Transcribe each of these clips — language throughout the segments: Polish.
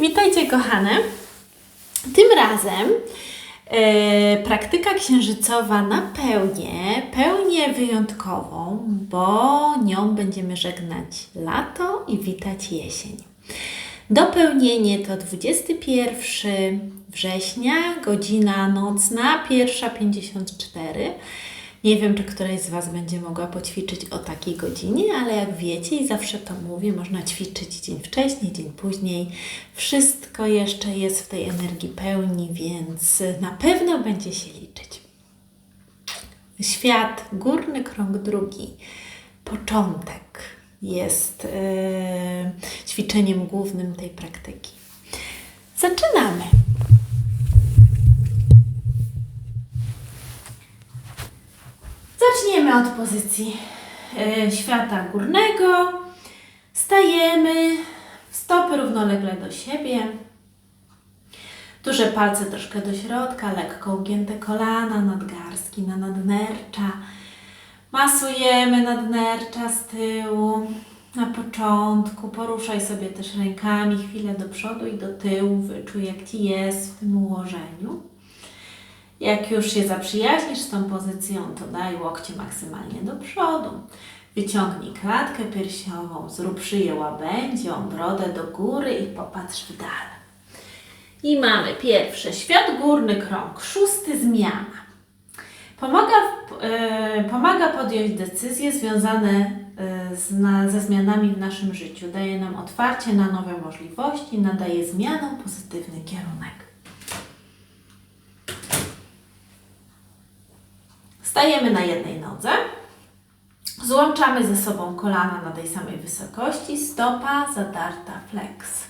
Witajcie kochane. Tym razem e, praktyka księżycowa na pełnię, pełnię wyjątkową, bo nią będziemy żegnać lato i witać jesień. Dopełnienie to 21 września, godzina nocna, pierwsza 54. Nie wiem, czy któraś z Was będzie mogła poćwiczyć o takiej godzinie, ale jak wiecie i zawsze to mówię, można ćwiczyć dzień wcześniej, dzień później. Wszystko jeszcze jest w tej energii pełni, więc na pewno będzie się liczyć. Świat, górny krąg drugi, początek jest e, ćwiczeniem głównym tej praktyki. Zaczynamy. Zaczniemy od pozycji e, świata górnego. Stajemy, stopy równolegle do siebie. Duże palce troszkę do środka, lekko ugięte kolana, nadgarstki na nadnercza. Masujemy nadnercza z tyłu. Na początku poruszaj sobie też rękami chwilę do przodu i do tyłu. Wyczuj jak Ci jest w tym ułożeniu. Jak już się zaprzyjaźnisz z tą pozycją, to daj łokcie maksymalnie do przodu. Wyciągnij klatkę piersiową, zrób szyję łabędzią, brodę do góry i popatrz w dal. I mamy pierwsze, świat górny krąg, szósty zmiana. Pomaga, e, pomaga podjąć decyzje związane e, z, na, ze zmianami w naszym życiu. Daje nam otwarcie na nowe możliwości, nadaje zmianom pozytywny kierunek. Stajemy na jednej nodze. Złączamy ze sobą kolana na tej samej wysokości, stopa zadarta flex.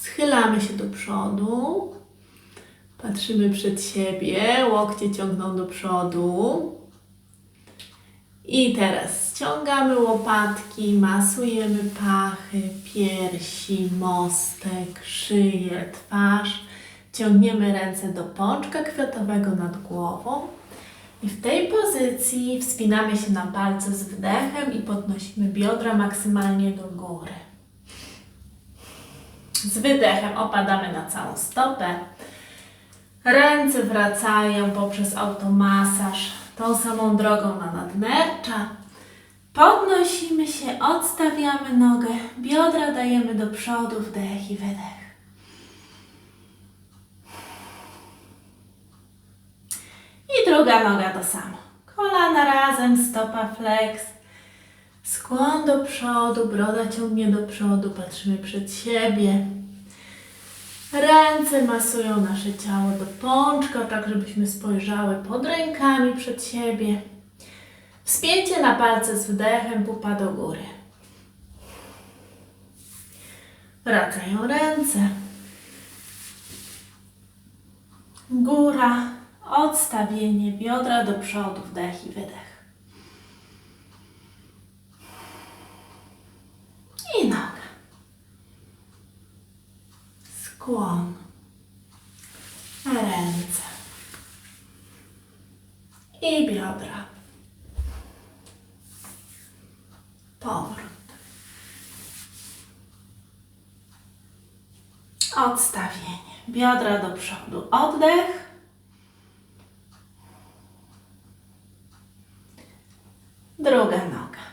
Schylamy się do przodu. Patrzymy przed siebie, łokcie ciągną do przodu. I teraz ściągamy łopatki, masujemy pachy, piersi, mostek, szyję, twarz. Ciągniemy ręce do pączka kwiatowego nad głową. I w tej pozycji wspinamy się na palce z wdechem i podnosimy biodra maksymalnie do góry. Z wydechem opadamy na całą stopę. Ręce wracają poprzez automasaż tą samą drogą na nadnercza. Podnosimy się, odstawiamy nogę, biodra dajemy do przodu, wdech i wydech. I druga noga to samo. Kolana razem, stopa flex. Skłon do przodu, broda ciągnie do przodu, patrzymy przed siebie. Ręce masują nasze ciało do pączka, tak żebyśmy spojrzały pod rękami przed siebie. Wspięcie na palce z wdechem, pupa do góry. Wracają ręce. Góra, odstawienie biodra do przodu, wdech i wydech. I noga. Skłon. Ręce. I biodra. Powrót. Odstawienie. Biodra do przodu. Oddech. Druga noga.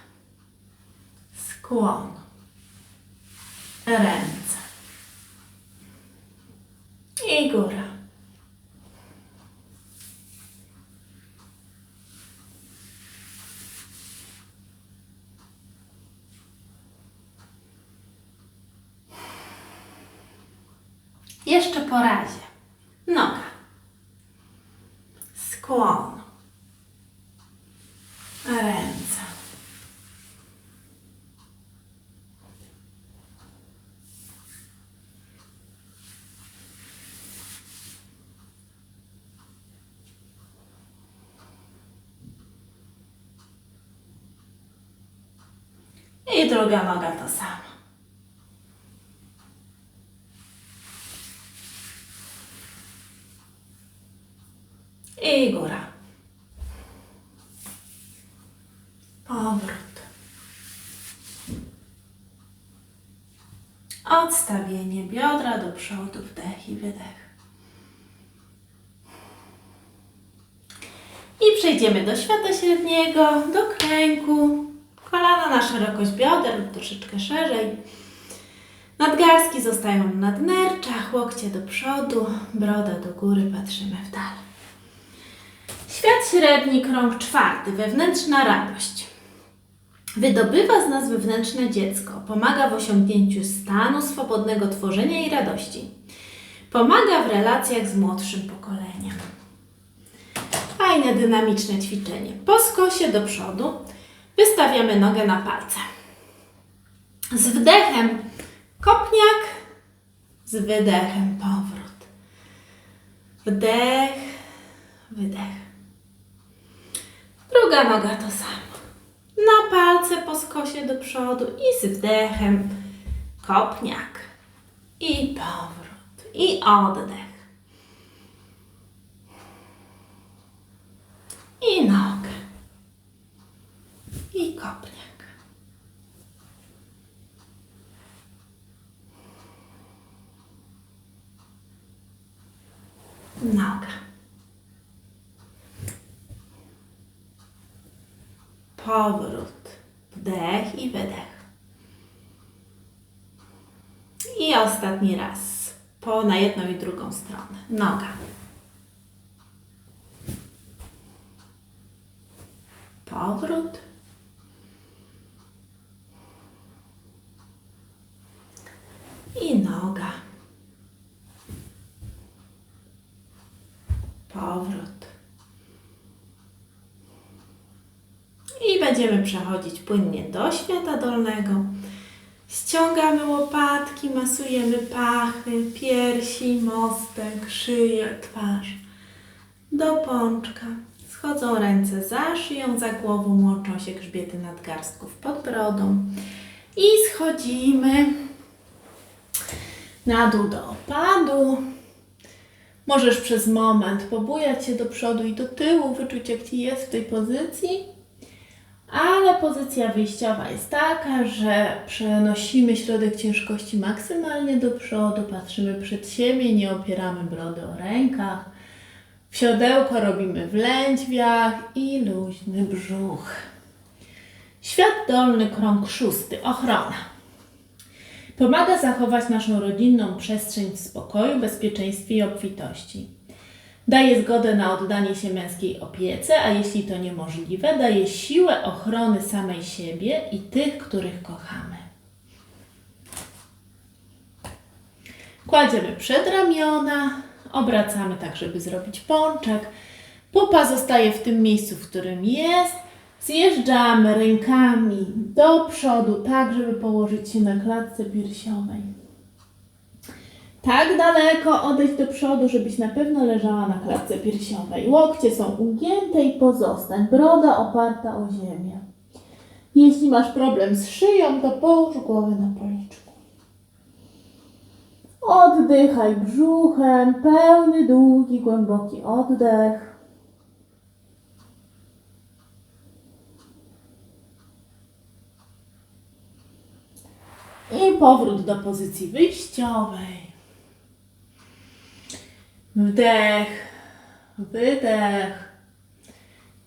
Skłon. Ręce. I góra. Jeszcze po razie. Noga. Skłon. Ręce. I druga noga to samo. I góra. Powrót. Odstawienie biodra do przodu, wdech i wydech. I przejdziemy do świata średniego, do kręgu. Kolana na szerokość bioder lub troszeczkę szerzej. Nadgarstki zostają na nadnerczach, łokcie do przodu, broda do góry, patrzymy w dal. Świat średni, krąg czwarty, wewnętrzna radość. Wydobywa z nas wewnętrzne dziecko, pomaga w osiągnięciu stanu swobodnego tworzenia i radości. Pomaga w relacjach z młodszym pokoleniem. Fajne, dynamiczne ćwiczenie. Po skosie do przodu wystawiamy nogę na palce. Z wdechem kopniak, z wydechem powrót. Wdech, wydech. Druga noga to samo. Na palce po skosie do przodu i z wdechem kopniak i powrót i oddech. I nogę. I kopniak. Noga. Powrót. Wdech i wydech. I ostatni raz. Po na jedną i drugą stronę. Noga. Powrót. I noga. Powrót. Przechodzić płynnie do świata dolnego. Ściągamy łopatki, masujemy pachy, piersi, mostek, szyję, twarz. Do pączka. Schodzą ręce za szyją, za głową, łączą się grzbiety nadgarstków pod brodą. I schodzimy na dół do opadu. Możesz przez moment pobujać się do przodu i do tyłu, wyczuć jak Ci jest w tej pozycji. Ale pozycja wyjściowa jest taka, że przenosimy środek ciężkości maksymalnie do przodu, patrzymy przed siebie, nie opieramy brody o rękach. W siodełko robimy w lędźwiach i luźny brzuch. Świat dolny, krąg szósty, ochrona. Pomaga zachować naszą rodzinną przestrzeń w spokoju, bezpieczeństwie i obfitości. Daje zgodę na oddanie się męskiej opiece, a jeśli to niemożliwe, daje siłę ochrony samej siebie i tych, których kochamy. Kładziemy przed ramiona, obracamy tak, żeby zrobić pączek. Pupa zostaje w tym miejscu, w którym jest. Zjeżdżamy rękami do przodu, tak, żeby położyć się na klatce piersiowej. Tak daleko odejść do przodu, żebyś na pewno leżała na klatce piersiowej. Łokcie są ugięte i pozostań. Broda oparta o ziemię. Jeśli masz problem z szyją, to połóż głowę na policzku. Oddychaj brzuchem, pełny, długi, głęboki oddech. I powrót do pozycji wyjściowej. Wdech, wydech.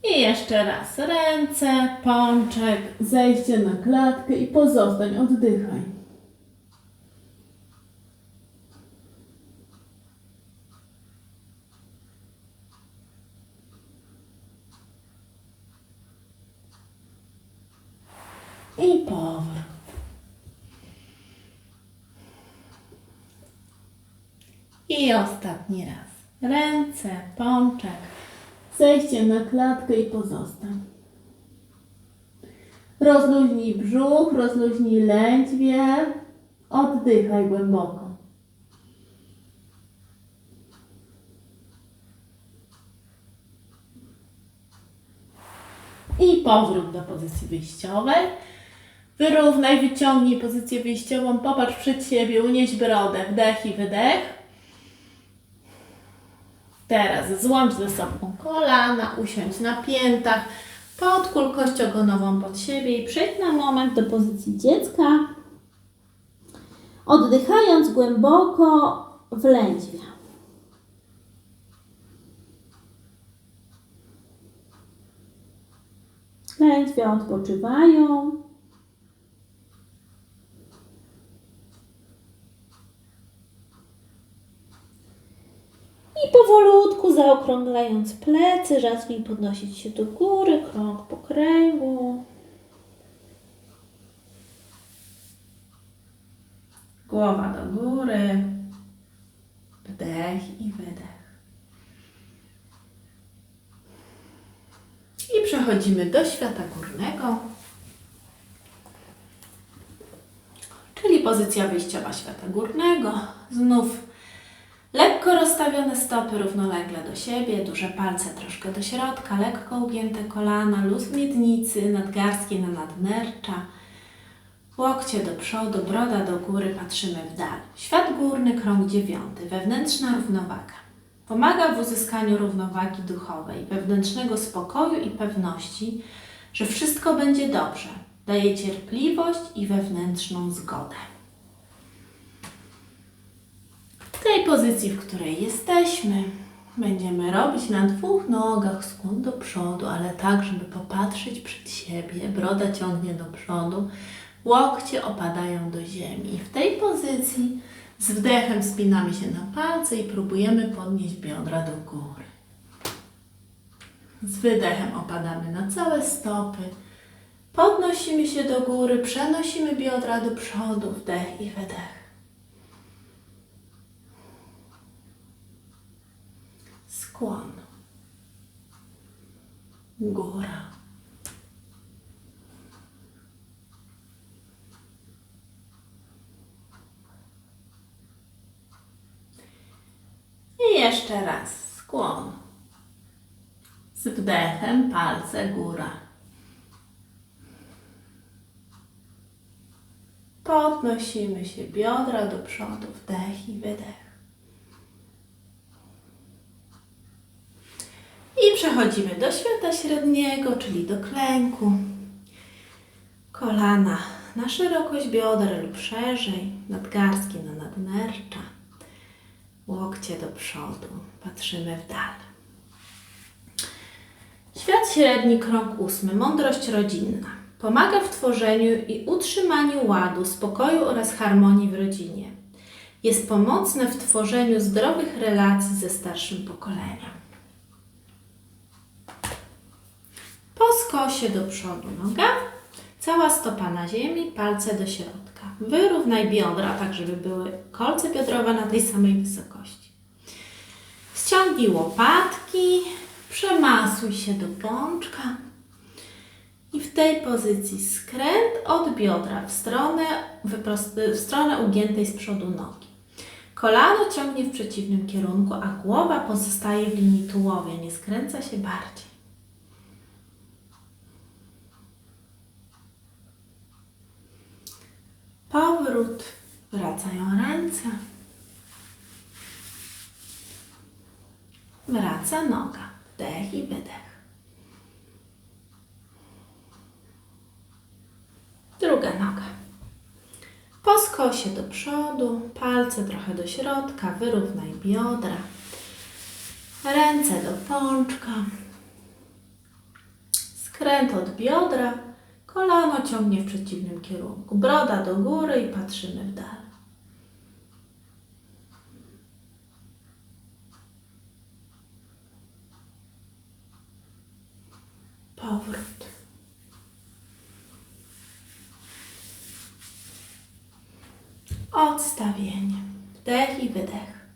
I jeszcze raz ręce, pączek, zejście na klatkę i pozostań, oddychaj. I powrót. I ostatni raz. Ręce, pączek, zejście na klatkę i pozostań. Rozluźnij brzuch, rozluźnij lędźwie, oddychaj głęboko. I powrót do pozycji wyjściowej. Wyrównaj, wyciągnij pozycję wyjściową, popatrz przed siebie, unieś brodę, wdech i wydech. Teraz złącz ze sobą kolana, usiądź na piętach, podkul kość ogonową pod siebie i przejdź na moment do pozycji dziecka. Oddychając głęboko w lędźwie. Lędźwia odpoczywają. I powolutku zaokrąglając plecy, zacznij podnosić się do góry, krąg po kręgu. Głowa do góry. Wdech i wydech. I przechodzimy do świata górnego. Czyli pozycja wyjściowa świata górnego. Znów lekko rozstawione stopy równolegle do siebie, duże palce troszkę do środka, lekko ugięte kolana, luz w miednicy, nadgarstki na nadnercza. Łokcie do przodu, broda do góry, patrzymy w dal. Świat górny, krąg dziewiąty, wewnętrzna równowaga. Pomaga w uzyskaniu równowagi duchowej, wewnętrznego spokoju i pewności, że wszystko będzie dobrze. Daje cierpliwość i wewnętrzną zgodę. W tej pozycji, w której jesteśmy, będziemy robić na dwóch nogach skłon do przodu, ale tak, żeby popatrzeć przed siebie. Broda ciągnie do przodu, łokcie opadają do ziemi. W tej pozycji z wdechem spinamy się na palce i próbujemy podnieść biodra do góry. Z wydechem opadamy na całe stopy. Podnosimy się do góry, przenosimy biodra do przodu, wdech i wydech. Skłon. Góra. I jeszcze raz. Skłon. Z wdechem palce góra. Podnosimy się biodra do przodu, wdech i wydech. I przechodzimy do świata średniego, czyli do klęku. Kolana na szerokość biodra lub szerzej, nadgarstki na nadnercza. Łokcie do przodu, patrzymy w dal. Świat średni, krąg ósmy, mądrość rodzinna. Pomaga w tworzeniu i utrzymaniu ładu, spokoju oraz harmonii w rodzinie. Jest pomocne w tworzeniu zdrowych relacji ze starszym pokoleniem. Po skosie do przodu noga, cała stopa na ziemi, palce do środka. Wyrównaj biodra, tak żeby były kolce biodrowe na tej samej wysokości. Ściągnij łopatki, przemasuj się do pączka i w tej pozycji skręt od biodra w stronę, w stronę ugiętej z przodu nogi. Kolano ciągnie w przeciwnym kierunku, a głowa pozostaje w linii tułowia, nie skręca się bardziej. Powrót, wracają ręce. Wraca noga, wdech i wydech. Druga noga. Po skosie do przodu, palce trochę do środka, wyrównaj biodra. Ręce do pączka. Skręt od biodra, kolano ciągnie w przeciwnym kierunku. Broda do góry i patrzymy w dal. Powrót. Odstawienie. Wdech i wydech.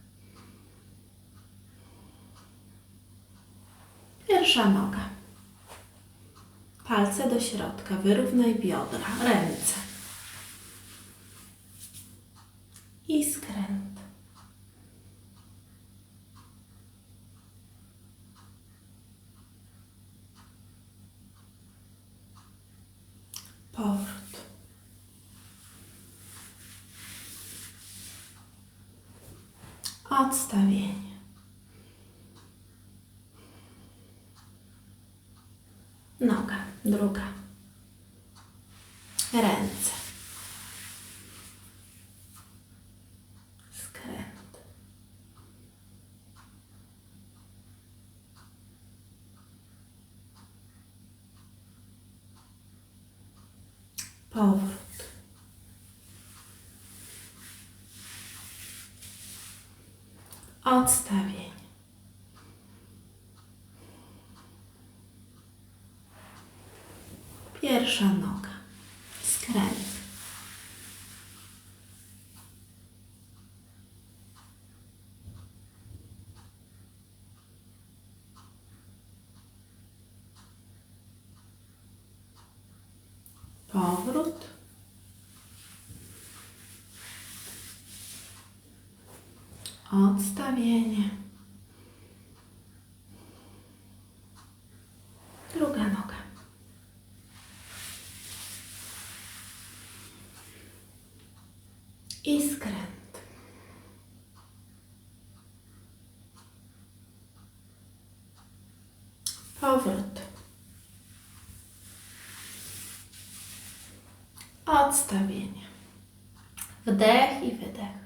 Pierwsza noga. Palce do środka, wyrównaj biodra, ręce. I skręt. Powrót. Odstawienie. druga. Ręce. Skręt. Powrót. Odstawienie. Pierwsza noga. Skręt. Powrót. Odstawienie. Druga noga. I skręt. Powrót. Odstawienie. Wdech i wydech.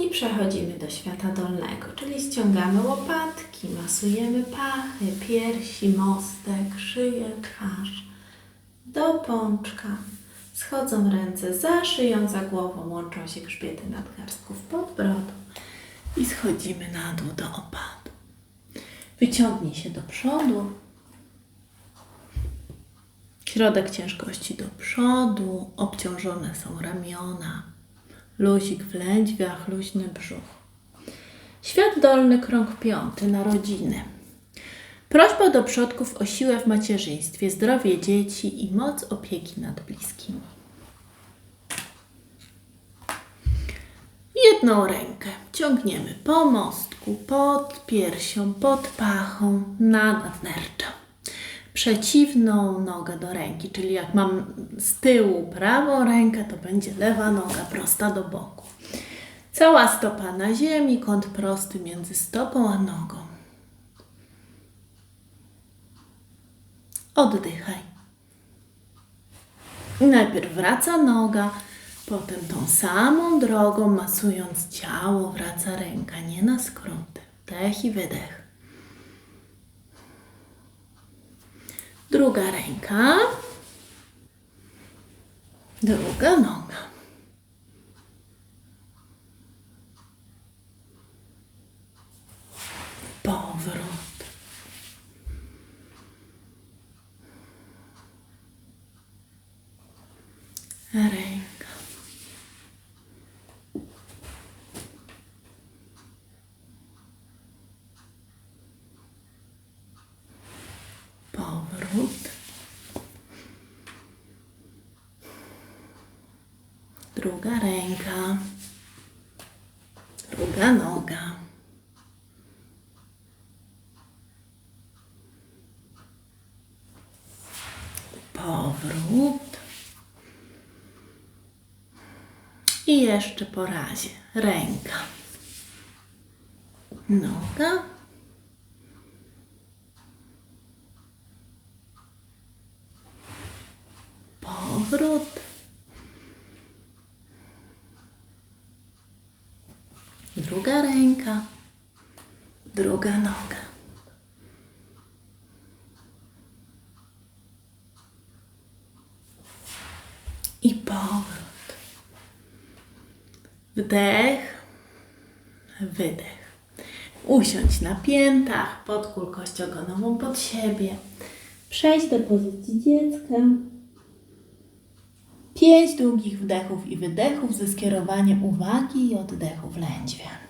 I przechodzimy do świata dolnego, czyli ściągamy łopatki, masujemy pachy, piersi, mostek, szyję, twarz. Do pączka. Schodzą ręce za szyją, za głową, łączą się grzbiety nadgarstków pod brodą. I schodzimy na dół do opadu. Wyciągnij się do przodu, Środek ciężkości do przodu, obciążone są ramiona, luzik w lędźwiach, luźny brzuch. Świat dolny, krąg piąty, narodziny. Prośba do przodków o siłę w macierzyństwie, zdrowie dzieci i moc opieki nad bliskimi. Jedną rękę ciągniemy po mostku, pod piersią, pod pachą, na nadnercza przeciwną nogę do ręki, czyli jak mam z tyłu prawą rękę, to będzie lewa noga prosta do boku. Cała stopa na ziemi, kąt prosty między stopą a nogą. Oddychaj. Najpierw wraca noga, potem tą samą drogą, masując ciało, wraca ręka, nie na skróty. Wdech i wydech. Druga ręka. Druga noga. Powrót. Ręka. Powrót. Druga ręka. Druga noga. Powrót. I jeszcze po razie. Ręka. Noga. Powrót. Druga ręka. Druga noga. I powrót. Wdech. Wydech. Usiądź na piętach, podkól kość ogonową pod siebie. Przejdź do pozycji dziecka. Pięć długich wdechów i wydechów ze skierowaniem uwagi i oddechu w lędźwie.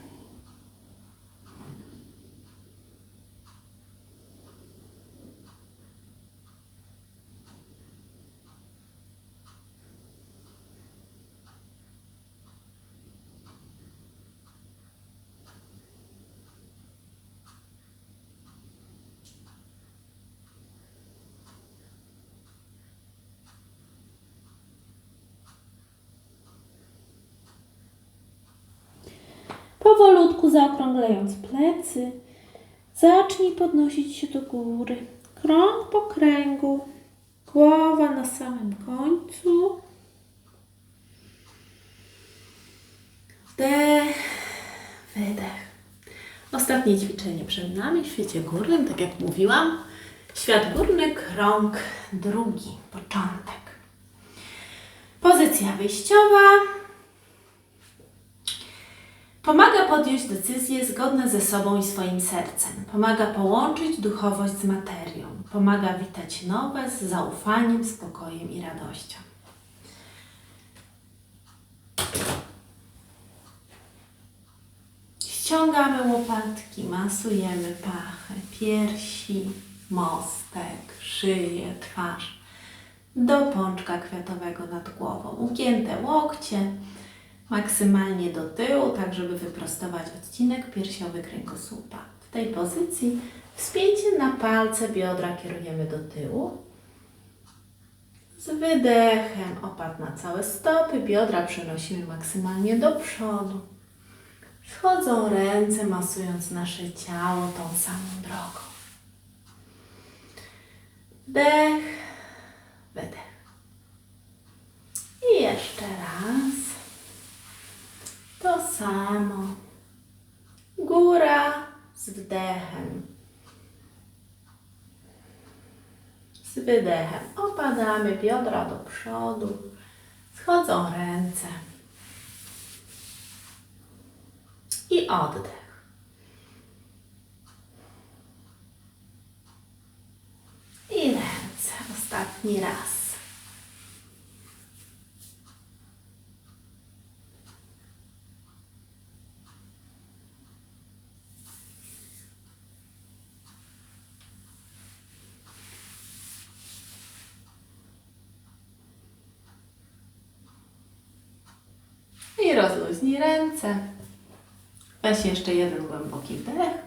Powolutku zaokrąglając plecy, zacznij podnosić się do góry. Krąg po kręgu, głowa na samym końcu. Wdech, wydech. Ostatnie ćwiczenie przed nami w świecie górnym, tak jak mówiłam. Świat górny, krąg drugi, początek. Pozycja wyjściowa. Pomaga podjąć decyzje zgodne ze sobą i swoim sercem. Pomaga połączyć duchowość z materią. Pomaga witać nowe z zaufaniem, spokojem i radością. Ściągamy łopatki, masujemy pachę, piersi, mostek, szyję, twarz do pączka kwiatowego nad głową. Ugięte łokcie maksymalnie do tyłu, tak żeby wyprostować odcinek piersiowy kręgosłupa. W tej pozycji wspięcie na palce biodra kierujemy do tyłu. Z wydechem opad na całe stopy, biodra przenosimy maksymalnie do przodu. Schodzą ręce, masując nasze ciało tą samą drogą. Wdech, wydech. I jeszcze raz. To samo. Góra z wdechem. Z wydechem opadamy biodra do przodu. Schodzą ręce. I oddech. I ręce. Ostatni raz. I ręce. Weź jeszcze jeden głęboki wdech.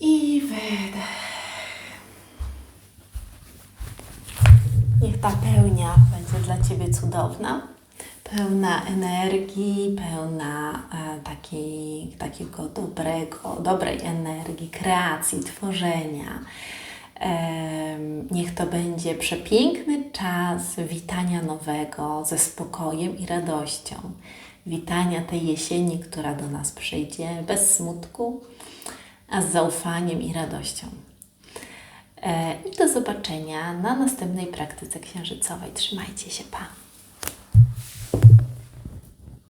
I wydech. Niech ta pełnia będzie dla Ciebie cudowna. Pełna energii, pełna e, takiej, takiego dobrego, dobrej energii, kreacji, tworzenia. Niech to będzie przepiękny czas witania nowego ze spokojem i radością. Witania tej jesieni, która do nas przyjdzie bez smutku, a z zaufaniem i radością. E, I do zobaczenia na następnej praktyce księżycowej. Trzymajcie się, pa!